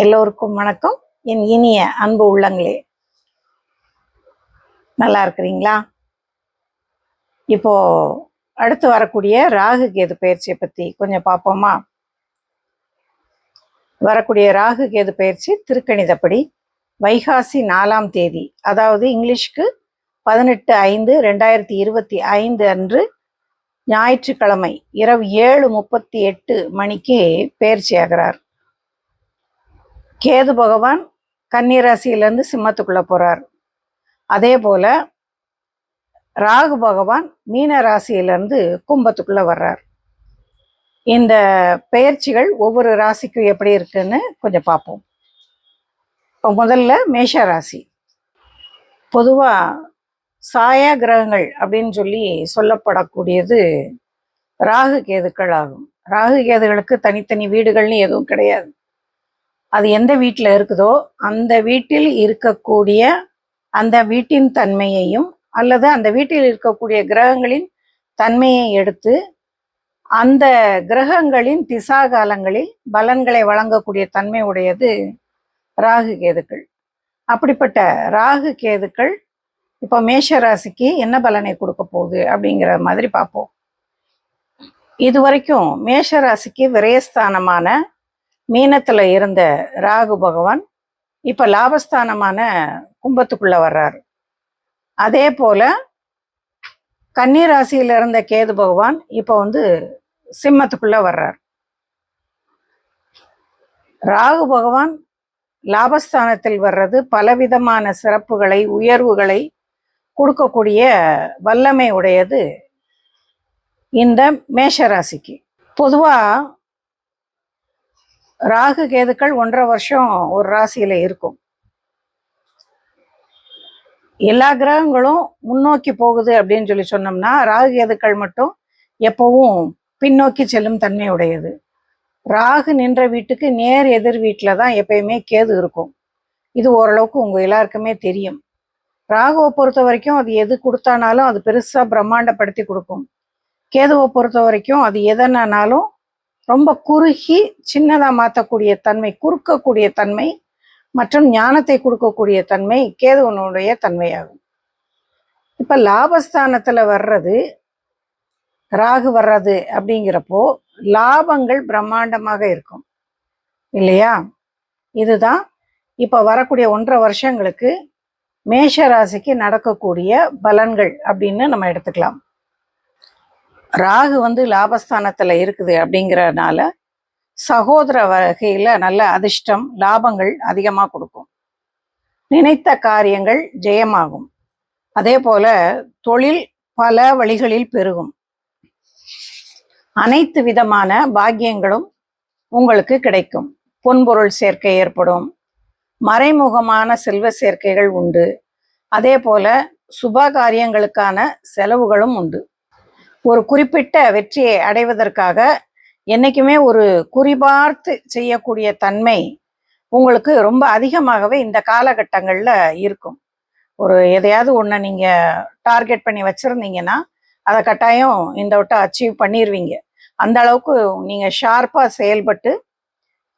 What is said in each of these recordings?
எல்லோருக்கும் வணக்கம். என் இனிய அன்பு உள்ளங்களே. நல்லா இருக்கிறீங்களா? இப்போ அடுத்து வரக்கூடிய ராகு கேது பயிற்சியை பத்தி கொஞ்சம் பார்ப்போமா? வரக்கூடிய ராகு கேது பயிற்சி திருக்கணிதப்படி வைகாசி நாலாம் தேதி அதாவது இங்கிலீஷ்க்கு பதினெட்டு ஐந்து ரெண்டாயிரத்தி இருபத்தி ஐந்து அன்று ஞாயிற்றுக்கிழமை இரவு ஏழு முப்பத்தி எட்டு மணிக்கு பயிற்சியாகிறார். கேது பகவான் கன்னி சிம்மத்துக்குள்ளே போகிறார் போறார். அதே போல ராகு பகவான் மீன ராசியிலேருந்து கும்பத்துக்குள்ளே வர்றார். இந்த பெயர்ச்சிகள் ஒவ்வொரு ராசிக்கும் எப்படி இருக்குன்னு கொஞ்சம் பார்ப்போம். இப்போ முதல்ல மேஷ ராசி. பொதுவாக சாயா கிரகங்கள் அப்படின்னு சொல்லி சொல்லப்படக்கூடியது ராகு கேதுக்கள் ஆகும் ராகு கேதுகளுக்கு தனித்தனி வீடுகள்னு எதுவும் கிடையாது. அது எந்த வீட்டில் இருக்குதோ அந்த வீட்டில் இருக்கக்கூடிய அந்த வீட்டின் தன்மையையும் அல்லது அந்த வீட்டில் இருக்கக்கூடிய கிரகங்களின் தன்மையை எடுத்து அந்த கிரகங்களின் திசா காலங்களில் பலன்களை வழங்கக்கூடிய தன்மை உடையது ராகு கேதுக்கள். அப்படிப்பட்ட ராகு கேதுக்கள் இப்போ மேஷ ராசிக்கு என்ன பலனை கொடுக்க போகுது அப்படிங்கிற மாதிரி பார்ப்போம். இது வரைக்கும் மேஷ ராசிக்கு விரயஸ்தானமான மீனத்தில் இருந்த ராகு பகவான் இப்போ லாபஸ்தானமான கும்பத்துக்குள்ளே வர்றார். அதே போல் கன்னி ராசியில் இருந்த கேது பகவான் இப்போ வந்து சிம்மத்துக்குள்ளே வர்றார். ராகு பகவான் லாபஸ்தானத்தில் வர்றது பலவிதமான சிறப்புகளை உயர்வுகளை கொடுக்கக்கூடிய வல்லமை உடையது இந்த மேஷராசிக்கு பொதுவாக ராகு கேதுக்கள் ஒன்றரை வருஷம் ஒரு ராசியில இருக்கும். எல்லா கிரகங்களும் முன்னோக்கி போகுது அப்படின்னு சொல்லி சொன்னோம்னா ராகு கேதுக்கள் மட்டும் எப்பவும் பின்னோக்கி செல்லும் தன்மை உடையது ராகு நின்ற வீட்டுக்கு நேர் எதிர் வீட்டில் தான் எப்பயுமே கேது இருக்கும். இது ஓரளவுக்கு உங்க எல்லாருக்குமே தெரியும். ராகுவை பொறுத்த வரைக்கும் அது எது கொடுத்தானாலும் அது பெருசா பிரம்மாண்டப்படுத்தி கொடுக்கும். கேதுவை பொறுத்த வரைக்கும் அது எதனானாலும் ரொம்ப குறுகி சின்னதாக மாற்றக்கூடிய தன்மை குறுக்கக்கூடிய தன்மை மற்றும் ஞானத்தை கொடுக்கக்கூடிய தன்மை கேதுவனுடைய தன்மையாகும். இப்போ லாபஸ்தானத்தில் வர்றது ராகு வர்றது அப்படிங்கிறப்போ லாபங்கள் பிரம்மாண்டமாக இருக்கும். இல்லையா? இதுதான் இப்போ வரக்கூடிய ஒன்றரை வருஷங்களுக்கு மேஷ ராசிக்கு நடக்கக்கூடிய பலன்கள் அப்படின்னு நம்ம எடுத்துக்கலாம். ராகு வந்து லாபஸ்தானத்துல இருக்குது அப்படிங்கறதுனால சகோதர வகையில் நல்ல அதிர்ஷ்டம் லாபங்கள் அதிகமா கொடுக்கும். நினைத்த காரியங்கள் ஜெயமாகும். அதே போல தொழில் பல வழிகளில் பெருகும். அனைத்து விதமான பாக்கியங்களும் உங்களுக்கு கிடைக்கும். பொன்பொருள் சேர்க்கை ஏற்படும். மறைமுகமான செல்வ சேர்க்கைகள் உண்டு. அதே போல சுப காரியங்களுக்கான செலவுகளும் உண்டு. ஒரு குறிப்பிட்ட வெற்றியை அடைவதற்காக என்றைக்குமே ஒரு குறிபார்த்து செய்யக்கூடிய தன்மை உங்களுக்கு ரொம்ப அதிகமாகவே இந்த காலகட்டங்களில் இருக்கும். ஒரு எதையாவது ஒன்று நீங்கள் டார்கெட் பண்ணி வச்சுருந்தீங்கன்னா அதை கட்டாயம் இந்த விட்ட அச்சீவ் பண்ணிடுவீங்க அந்த அளவுக்கு நீங்கள் ஷார்ப்பாக செயல்பட்டு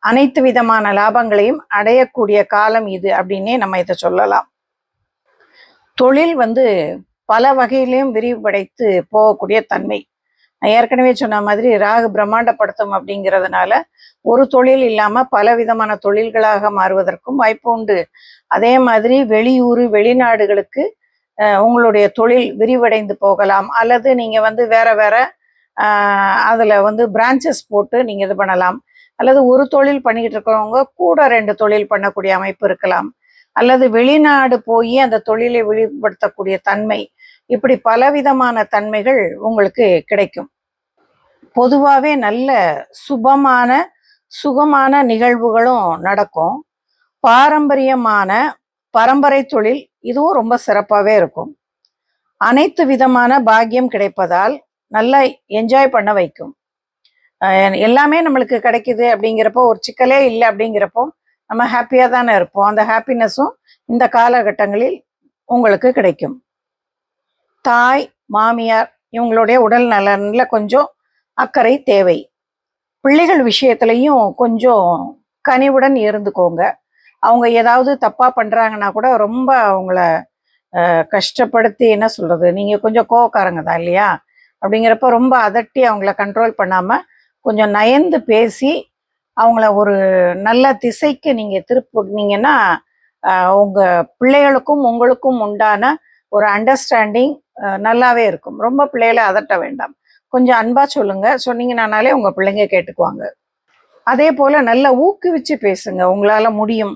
அனைத்து விதமான லாபங்களையும் அடையக்கூடிய காலம் இது அப்படின்னே நம்ம இதை சொல்லலாம். தொழில் வந்து பல வகையிலையும் விரிவடைத்து போகக்கூடிய தன்மை. நான் ஏற்கனவே சொன்ன மாதிரி ராகு பிரம்மாண்டப்படுத்தும் அப்படிங்கிறதுனால ஒரு தொழில் இல்லாம பல விதமான தொழில்களாக மாறுவதற்கும் வாய்ப்பு உண்டு. அதே மாதிரி வெளியூர் வெளிநாடுகளுக்கு உங்களுடைய தொழில் விரிவடைந்து போகலாம். அல்லது நீங்க வந்து வேற வேற அதில் அதுல வந்து பிரான்ச்சஸ் போட்டு நீங்க இது பண்ணலாம். அல்லது ஒரு தொழில் பண்ணிக்கிட்டு இருக்கிறவங்க கூட ரெண்டு தொழில் பண்ணக்கூடிய அமைப்பு இருக்கலாம். அல்லது வெளிநாடு போய் அந்த தொழிலை வெளிப்படுத்தக்கூடிய தன்மை இப்படி பலவிதமான தன்மைகள் உங்களுக்கு கிடைக்கும். பொதுவாகவே நல்ல சுபமான சுகமான நிகழ்வுகளும் நடக்கும். பாரம்பரியமான பரம்பரை தொழில் இதுவும் ரொம்ப சிறப்பாகவே இருக்கும். அனைத்து விதமான பாக்கியம் கிடைப்பதால் நல்லா என்ஜாய் பண்ண வைக்கும். எல்லாமே நம்மளுக்கு கிடைக்குது அப்படிங்கிறப்போ ஒரு சிக்கலே இல்லை அப்படிங்கிறப்போ நம்ம ஹாப்பியாக தானே இருப்போம். அந்த ஹாப்பினஸும் இந்த காலகட்டங்களில் உங்களுக்கு கிடைக்கும். தாய் மாமியார் இவங்களுடைய உடல் நலனில் கொஞ்சம் அக்கறை தேவை. பிள்ளைகள் விஷயத்துலையும் கொஞ்சம் கனிவுடன் இருந்துக்கோங்க. அவங்க ஏதாவது தப்பாக பண்ணுறாங்கன்னா கூட ரொம்ப அவங்கள கஷ்டப்படுத்தி என்ன சொல்கிறது நீங்கள் கொஞ்சம் கோவக்காரங்க தான் இல்லையா? அப்படிங்கிறப்ப ரொம்ப அதட்டி அவங்கள கண்ட்ரோல் பண்ணாமல் கொஞ்சம் நயந்து பேசி அவங்கள ஒரு நல்ல திசைக்கு நீங்க திருப்பினீங்கன்னா உங்கள் உங்க பிள்ளைகளுக்கும் உங்களுக்கும் உண்டான ஒரு அண்டர்ஸ்டாண்டிங் நல்லாவே இருக்கும். ரொம்ப பிள்ளைகளை அதட்ட வேண்டாம். கொஞ்சம் அன்பா சொல்லுங்க. சொன்னீங்கன்னாலே உங்க பிள்ளைங்க கேட்டுக்குவாங்க. அதே போல நல்லா ஊக்குவிச்சு பேசுங்க. உங்களால முடியும்.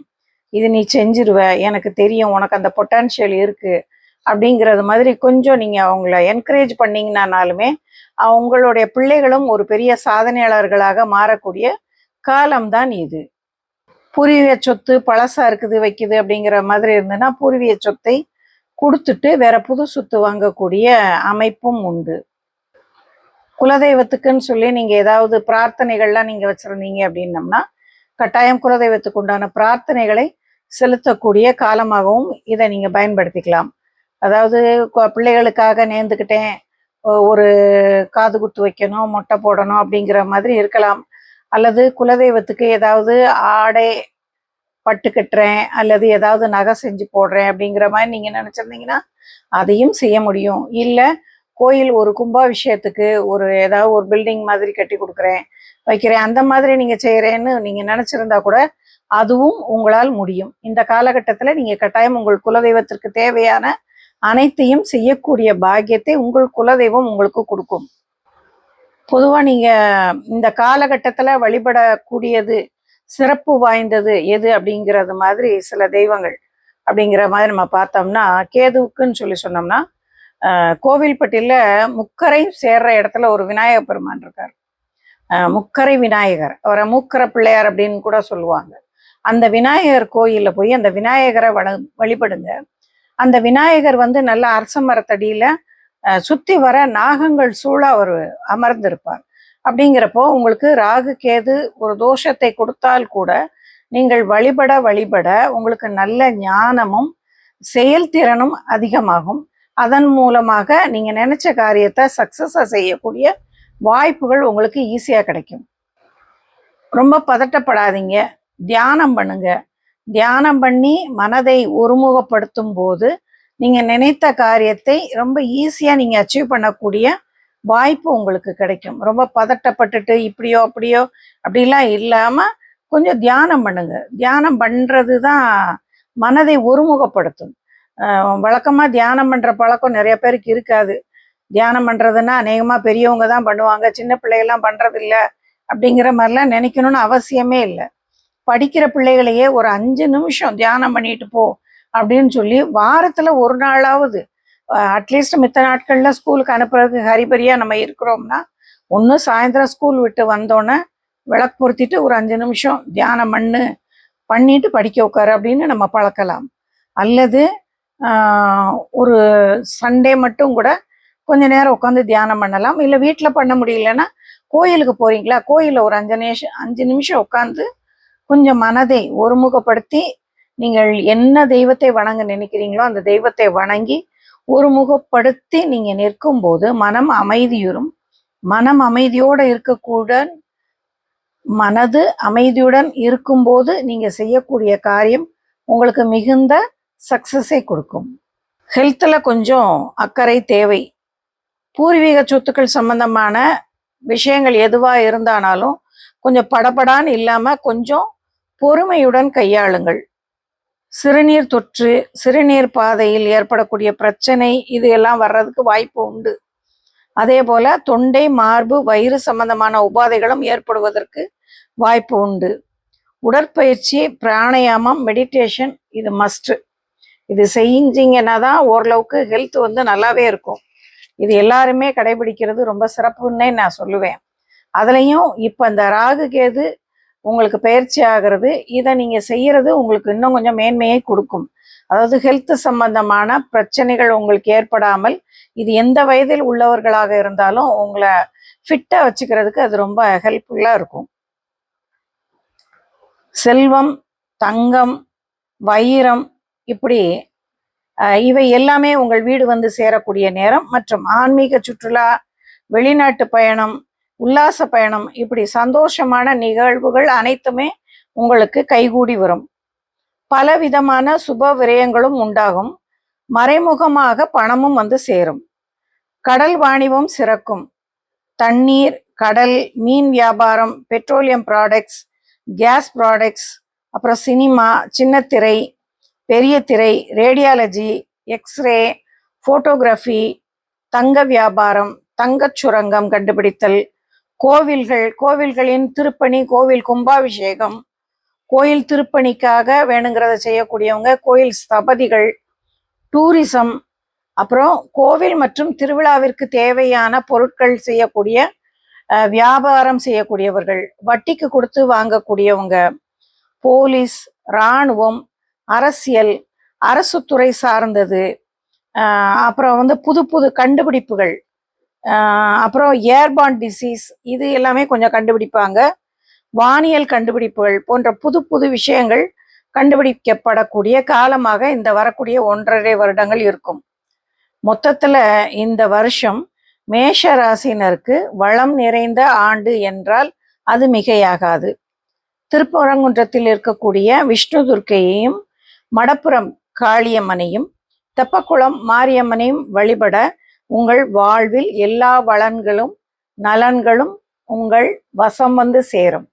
இது நீ செஞ்சிருவ. எனக்கு தெரியும். உனக்கு அந்த பொட்டான்ஷியல் இருக்கு. அப்படிங்கிறது மாதிரி கொஞ்சம் நீங்க அவங்கள என்கரேஜ் பண்ணிங்கனானாலுமே அவங்களுடைய பிள்ளைகளும் ஒரு பெரிய சாதனையாளர்களாக மாறக்கூடிய காலம்தான் இது. பூர்வீக சொத்து பழசா இருக்குது வைக்குது அப்படிங்கிற மாதிரி இருந்ததுன்னா பூர்வீக சொத்தை கொடுத்துட்டு வேற புது சொத்து வாங்கக்கூடிய அமைப்பும் உண்டு. குலதெய்வத்துக்குன்னு சொல்லி நீங்க ஏதாவது பிரார்த்தனைகள்லாம் நீங்க வச்சிருந்தீங்க அப்படின்னம்னா கட்டாயம் குலதெய்வத்துக்கு உண்டான பிரார்த்தனைகளை செலுத்தக்கூடிய காலமாகவும் இதை நீங்க பயன்படுத்திக்கலாம். அதாவது பிள்ளைகளுக்காக நேர்ந்துக்கிட்டேன் ஒ- ஒரு காது குத்து வைக்கணும் மொட்டை போடணும் அப்படிங்கிற மாதிரி இருக்கலாம். அல்லது குலதெய்வத்துக்கு ஏதாவது ஆடை பட்டு கட்டுறேன் அல்லது ஏதாவது நகை செஞ்சு போடுறேன் அப்படிங்கிற மாதிரி நீங்க நினச்சிருந்தீங்கன்னா அதையும் செய்ய முடியும். இல்லை கோயில் ஒரு கும்பாபிஷேகத்துக்கு ஒரு ஏதாவது ஒரு பில்டிங் மாதிரி கட்டி கொடுக்குறேன் வைக்கிறேன் அந்த மாதிரி நீங்க செய்யறேன்னு நீங்க நினச்சிருந்தா கூட அதுவும் உங்களால் முடியும். இந்த காலகட்டத்தில் நீங்க கட்டாயம் உங்கள் குலதெய்வத்திற்கு தேவையான அனைத்தையும் செய்யக்கூடிய பாக்கியத்தை உங்கள் குலதெய்வம் உங்களுக்கு கொடுக்கும். பொதுவா நீங்க இந்த காலகட்டத்துல வழிபடக்கூடியது சிறப்பு வாய்ந்தது எது அப்படிங்கிறது மாதிரி சில தெய்வங்கள் அப்படிங்கிற மாதிரி நம்ம பார்த்தோம்னா கேதுவுக்குன்னு சொல்லி சொன்னோம்னா கோவில்பட்டியில் கோவில்பட்டியில முக்கரை சேர்ற இடத்துல ஒரு விநாயகர் பெருமான் இருக்கார். ஆஹ் முக்கரை விநாயகர். அவரை மூக்கரை பிள்ளையார் அப்படின்னு கூட சொல்லுவாங்க. அந்த விநாயகர் கோயில்ல போய் அந்த விநாயகரை வழ வழிபடுங்க. அந்த விநாயகர் வந்து நல்ல அரச மரத்தடியில சுற்றி சுத்தி வர நாகங்கள் சூழ அவர் அமர்ந்திருப்பார். அப்படிங்கிறப்போ உங்களுக்கு ராகு கேது ஒரு தோஷத்தை கொடுத்தால் கூட நீங்கள் வழிபட வழிபட உங்களுக்கு நல்ல ஞானமும் செயல்திறனும் அதிகமாகும். அதன் மூலமாக நீங்க நினைச்ச காரியத்தை சக்சஸா செய்யக்கூடிய வாய்ப்புகள் உங்களுக்கு ஈஸியா கிடைக்கும். ரொம்ப பதட்டப்படாதீங்க. தியானம் பண்ணுங்க. தியானம் பண்ணி மனதை ஒருமுகப்படுத்தும் போது நீங்க நினைத்த காரியத்தை ரொம்ப ஈஸியா நீங்க அச்சீவ் பண்ணக்கூடிய வாய்ப்பு உங்களுக்கு கிடைக்கும். ரொம்ப பதட்டப்பட்டுட்டு இப்படியோ அப்படியோ அப்படிலாம் இல்லாம கொஞ்சம் தியானம் பண்ணுங்க. தியானம் பண்ணுறது தான் மனதை ஒருமுகப்படுத்தும். ஆஹ் வழக்கமா தியானம் பண்ற பழக்கம் நிறைய பேருக்கு இருக்காது. தியானம் பண்றதுன்னா அநேகமா பெரியவங்க தான் பண்ணுவாங்க. சின்ன பிள்ளைகள்லாம் பண்றது இல்ல அப்படிங்கிற மாதிரிலாம் நினைக்கணும்னு அவசியமே இல்லை. படிக்கிற பிள்ளைகளையே ஒரு அஞ்சு நிமிஷம் தியானம் பண்ணிட்டு போ. அப்படின்னு சொல்லி வாரத்துல ஒரு நாளாவது அட்லீஸ்ட் மித்த நாட்கள்ல ஸ்கூலுக்கு அனுப்புறதுக்கு ஹரிபரியா நம்ம இருக்கிறோம்னா ஒன்று சாயந்தரம் ஸ்கூல் விட்டு வந்தோன்னே விளக்கு பொருத்திட்டு ஒரு அஞ்சு நிமிஷம் தியானம் பண்ணு பண்ணிட்டு படிக்க உட்காரு அப்படின்னு நம்ம பழக்கலாம். அல்லது ஒரு சண்டே மட்டும் கூட கொஞ்ச நேரம் உட்காந்து தியானம் பண்ணலாம். இல்லை வீட்டில் பண்ண முடியலன்னா கோயிலுக்கு போறீங்களா? கோயிலில் ஒரு அஞ்சு நிமிஷம் அஞ்சு நிமிஷம் உட்காந்து கொஞ்சம் மனதை ஒருமுகப்படுத்தி நீங்கள் என்ன தெய்வத்தை வணங்க நினைக்கிறீங்களோ அந்த தெய்வத்தை வணங்கி ஒருமுகப்படுத்தி நீங்க நிற்கும் போது மனம் அமைதியுறும். மனம் அமைதியோட இருக்கக்கூட மனது அமைதியுடன் இருக்கும்போது நீங்க செய்யக்கூடிய காரியம் உங்களுக்கு மிகுந்த சக்சஸை கொடுக்கும். ஹெல்த்தில் கொஞ்சம் அக்கறை தேவை. பூர்வீக சொத்துக்கள் சம்பந்தமான விஷயங்கள் எதுவாக இருந்தானாலும் கொஞ்சம் படபடான்னு இல்லாமல் கொஞ்சம் பொறுமையுடன் கையாளுங்கள். சிறுநீர் தொற்று சிறுநீர் பாதையில் ஏற்படக்கூடிய பிரச்சனை இது எல்லாம் வர்றதுக்கு வாய்ப்பு உண்டு. அதே போல தொண்டை மார்பு வயிறு சம்பந்தமான உபாதைகளும் ஏற்படுவதற்கு வாய்ப்பு உண்டு. உடற்பயிற்சி பிராணாயாமம் மெடிடேஷன் இது மஸ்ட் இது செஞ்சிங்கன்னா தான் ஓரளவுக்கு ஹெல்த் வந்து நல்லாவே இருக்கும். இது எல்லாருமே கடைபிடிக்கிறது ரொம்ப சிறப்புன்னே நான் சொல்லுவேன். அதுலேயும் இப்போ இந்த ராகு கேது உங்களுக்கு பயிற்சி ஆகிறது இதை நீங்கள் செய்கிறது உங்களுக்கு இன்னும் கொஞ்சம் மேன்மையை கொடுக்கும். அதாவது ஹெல்த் சம்பந்தமான பிரச்சனைகள் உங்களுக்கு ஏற்படாமல் இது எந்த வயதில் உள்ளவர்களாக இருந்தாலும் உங்களை ஃபிட்டாக வச்சுக்கிறதுக்கு அது ரொம்ப ஹெல்ப்ஃபுல்லாக இருக்கும். செல்வம் தங்கம் வைரம் இப்படி இவை எல்லாமே உங்கள் வீடு வந்து சேரக்கூடிய நேரம் மற்றும் ஆன்மீக சுற்றுலா வெளிநாட்டு பயணம் உல்லாச பயணம் இப்படி சந்தோஷமான நிகழ்வுகள் அனைத்துமே உங்களுக்கு கைகூடி வரும். பலவிதமான சுப விரயங்களும் உண்டாகும். மறைமுகமாக பணமும் வந்து சேரும். கடல் வாணிபம் சிறக்கும். தண்ணீர் கடல் மீன் வியாபாரம் பெட்ரோலியம் ப்ராடக்ட்ஸ் கேஸ் ப்ராடக்ட்ஸ் அப்புறம் சினிமா சின்ன திரை பெரிய திரை ரேடியாலஜி எக்ஸ்ரே ஃபோட்டோகிராஃபி தங்க வியாபாரம் தங்கச் சுரங்கம் கண்டுபிடித்தல் கோவில்கள் கோவில்களின் திருப்பணி கோவில் கும்பாபிஷேகம் கோயில் திருப்பணிக்காக வேணுங்கிறத செய்யக்கூடியவங்க கோயில் ஸ்தபதிகள் டூரிசம் அப்புறம் கோவில் மற்றும் திருவிழாவிற்கு தேவையான பொருட்கள் செய்யக்கூடிய வியாபாரம் செய்யக்கூடியவர்கள் வட்டிக்கு கொடுத்து வாங்கக்கூடியவங்க போலீஸ் இராணுவம் அரசியல் அரசு துறை சார்ந்தது அப்புறம் வந்து புது புது கண்டுபிடிப்புகள் அப்புறம் ஏர்பான் டிசீஸ் இது எல்லாமே கொஞ்சம் கண்டுபிடிப்பாங்க. வானியல் கண்டுபிடிப்புகள் போன்ற புது புது விஷயங்கள் கண்டுபிடிக்கப்படக்கூடிய காலமாக இந்த வரக்கூடிய ஒன்றரை வருடங்கள் இருக்கும். மொத்தத்துல இந்த வருஷம் மேஷ ராசினருக்கு வளம் நிறைந்த ஆண்டு என்றால் அது மிகையாகாது. திருப்பரங்குன்றத்தில் இருக்கக்கூடிய விஷ்ணு துர்க்கையையும் மடப்புரம் காளியம்மனையும் தெப்பக்குளம் மாரியம்மனையும் வழிபட உங்கள் வாழ்வில் எல்லா வளன்களும் நலன்களும் உங்கள் வசம் வந்து சேரும்.